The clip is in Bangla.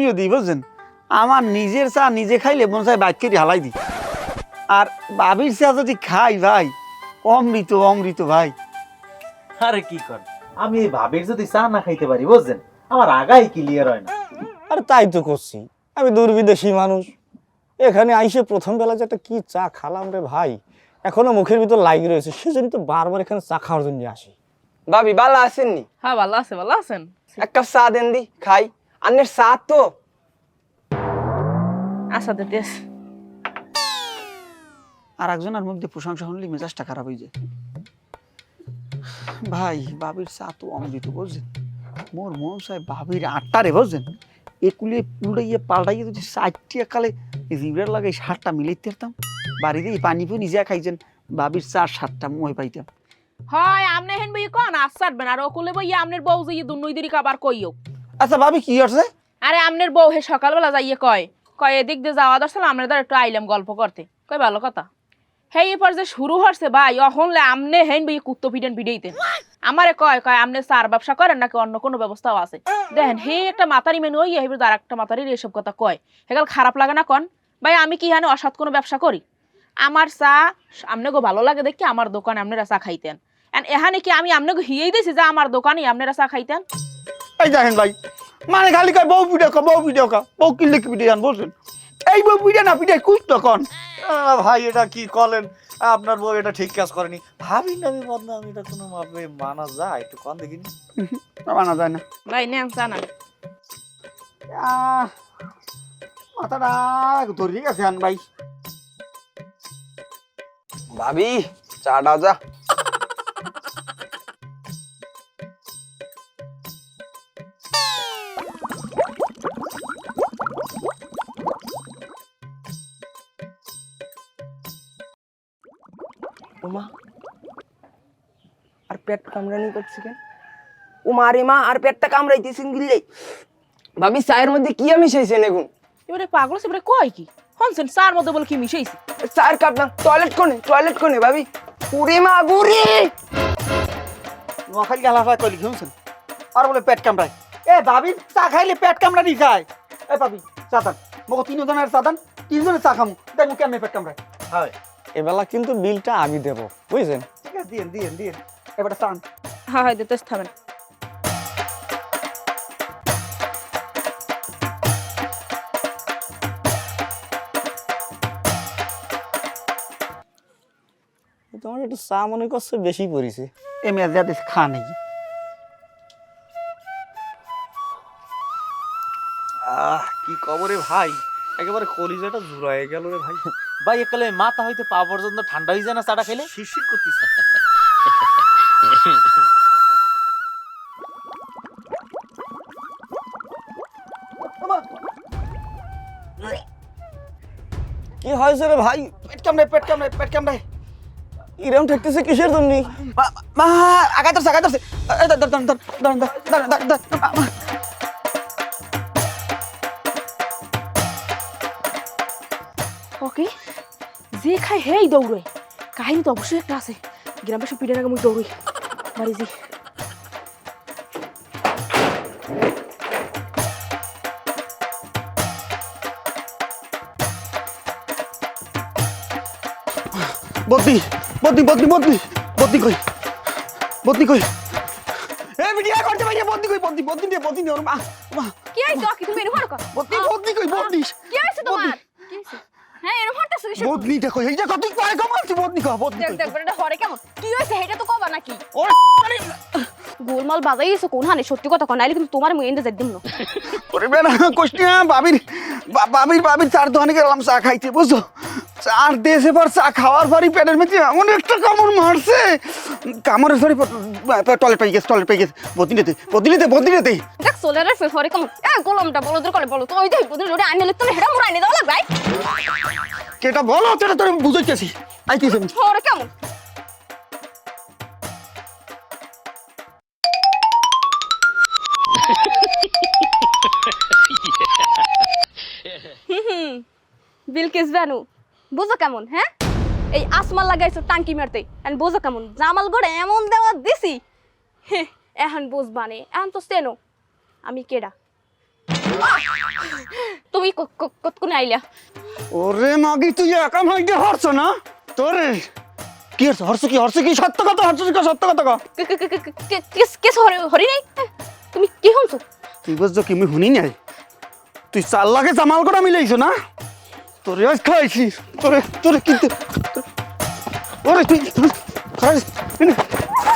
আমিও দিই বুঝছেন? আমার নিজের চা নিজে খাইলে মন চাই বাইক করে হালাই দিই আর বাবির চা যদি খাই ভাই অমৃত অমৃত ভাই। আরে কি কর? আমি এই ভাবির যদি চা না খাইতে পারি বুঝছেন? আমার আগাই ক্লিয়ার হয় না। আরে তাই তো করছি। আমি দুর্বিদেশী মানুষ। এখানে আইসে প্রথম বেলা যে একটা কি চা খালাম রে ভাই এখনও মুখের ভিতর লাইগ রয়েছে। সেজন্য তো বারবার এখানে চা খাওয়ার জন্য আসি। ভাবি ভালো আছেননি হ্যাঁ ভালো আছে ভালো আছেন। এক কাপ চা দেন দি খাই। আন্নের চা তো আচ্ছা দিতেস আর একজনের মধ্যে প্রশংসা শুনলে মেজাজটা খারাপ হয়ে যায়। ভাই বাবির চা তো অমৃত বুঝছেন? মোর মন চাই বাবির আটটা রে বুঝছেন? একুলে পুলটাইয়ে পাল্টাইয়ে যদি চারটিয়া কালে জিবরার লাগাই সাতটা মিলাইতে পারতাম বাড়িতে পানি পুনি যা খাইছেন বাবির চার সাতটা মই পাইতাম। হয় আমনে হেন বই কোন আসারবেন আর ওকুলে বই আমনের বউ যে দুনুই দিরি কাবার কইও? আচ্ছা ভাবি, কি আছে আরে, আমনের বউ হে সকালবেলা যাইয়ে কয় কয়, এদিক দিয়ে যাওয়া দরছিল আমরা ধর একটু আইলাম গল্প করতে। কয়, ভালো কথা। হেই এরপর যে শুরু হচ্ছে ভাই অহনলে আমনে হেন বই কুত্তো পিডেন পিডেইতে আমারে কয় কয়, আমনে সার ব্যবসা করেন নাকি অন্য কোনো ব্যবস্থাও আছে? দেখেন, হে, একটা মাতারি মেনু ওই এবার আর একটা মাতারির এসব কথা কয়। হেকাল খারাপ লাগে না কন? ভাই, আমি কি হানে অসৎ কোনো ব্যবসা করি? আমার চা, আমনে গো ভালো লাগে দেখি, আমার দোকানে আপনারা চা খাইতেন। এখানে কি আমি আপনাকে হিয়েই দিছি যে আমার দোকানে আপনারা চা খাইতেন? এই দেখেন ভাই মানে খালি কয় বউ পিঠে কা বউ পিঠে কা বউ কিনলে কি পিঠে জান বলছেন? এই বউ পিঠে না পিঠে কুচ তো কন। আহ, ভাই এটা কি করলেন আপনার বউ এটা ঠিক কাজ করেনি। ভাবি না আমি বদনাম এটা কোনো ভাবে মানা যায়? একটু কন দেখিনি মানা যায় না। ভাই নেন চা না আহ, মাথাটা ধরিয়ে গেছে আন ভাই। ভাবি চাটা যা। ওমা আর পেট কামড়ানি করছে কেন ও মা রে মা আর পেটটা কামড়াইতেছেন গিলে ভাবি চায়ের মধ্যে কি আমি মিশাইছেন এখন এবারে পাগল এবারে কয় কি? হনছেন চার মধ্যে বলে কি মিশাইছি? চায়ের কাপ না টয়লেট কোনে টয়লেট কোনে ভাবি। পুরে মা গুরি নোয়াখালী গেলা কইলি শুনছেন আর বলে পেট কামড়ায়। এ ভাবি চা খাইলে পেট কামড়া দি খায়। এ ভাবি চা দান। মগো তিনজনের চা দান তিনজনের চা খামু। দেখো কেমনে পেট কামড়ায় হয়। এবেলা কিন্তু বিলটা আমি দেবো বুঝছেন? ঠিক আছে দিয়েন দিয়েন দিয়েন। এবারে চান হ্যাঁ হয় দিতেস থামেন। তোমার একটু চা মনে করছে বেশি পড়েছে। এ মেয়ে যাতে খা নাকি। আহ কি কবরে ভাই। একেবারে কলিজাটা জুড়ায় গেল রে ভাই ভাই একালে মাথা হইতে পা পর্যন্ত ঠান্ডা হয়ে যায় না চাটা খেলে শিরশির করতেছে কি হয়েছে রে ভাই পেট কামড়ায় পেট কামড়ায় পেট কামড়ায় ইরাম ঠেকতেছে কিসের জন্য মা- মা আগায় ধরছে আগায় ধরছে এই ধর, ওকে যে খাই হেই দৌড়ে কাহিনী তো অবশ্যই একটা আছে গ্রামে সব পিঠে আগে মুই দৌড়ই মারি জি বদ্দি বদ্দি বদ্দি বদ্দি বদ্দি কই বদ্দি কই এ ভিডিও করতে পারি বদ্দি কই বদ্দি বদ্দি দে বদ্দি দে ওর মা কি হইছে কি তুমি এরকম করো বদ্দি বদ্দি কই বদ্দি কি হইছে তোমার হ্যাঁ এরকম হরতাছ কিসের বদ্দি দেখো এই যে কত পরে কম আছে বদ্দি কই বদ্দি দেখ দেখ বেটা হরে কেমন? কি হইছে এটা তো কবা নাকি? ওরে গোলমাল বাজাই গেছে কোন হানে সত্যি কথা কন নাইলে কিন্তু তোমার মুই যাই দিম না। ওরে বেনা কষ্টি বাবির বাবির বাবির চার দোকানে গেলাম চা খাইতে বুঝছ? চার দেশে পর চা খাওয়ার পরই পেটের মধ্যে এমন একটা কামড় মারছে। কামড়ের সরি টয়লেট পাই গেছে টয়লেট পাই গেছে। বদ্দি নিতে বদ্দি নিতে বদ্দি নিতে দেখ সোলারের ফে হরে কেমন? এ গোলমটা বলো করে বলো। তো ওই দেখ বদল ওরে আইনে লিখতে হেডা মোর আইনে দাও ভাই কেটা বলো সেটা তোর বুঝাইতেছি। আইতেছি। আমি। হরে কেমন? বিলকিস বানু বুঝো কেমন হ্যাঁ? এই আসমাল লাগাইছো টাঙ্কি মারতে এখন বুঝো কেমন জামাল গড়ে এমন দেওয়া দিছি? এখন বুঝবানে এখন তো স্টেনো আমি কেডা? তুমি কতক্ষণে আইলা? ওরে মাগি তুই একা মাইকে হরছ না? তোরে কি হরছ হরছ কি হরছ কি? সত্য কথা হরছ কি সত্য কথা ক। কে- কে- কে- কে- কে- কেস কেস হরি হরি নাই? হ্যাঁ? তুমি কি শুনছো তুই বুঝছ কি আমি শুনি নাই? তুই চার লাখে জামাল করা মিলাইছো না? তোরে আজ খাইছি। তোরে তোরে কিন্তু ওরে তুই খাইস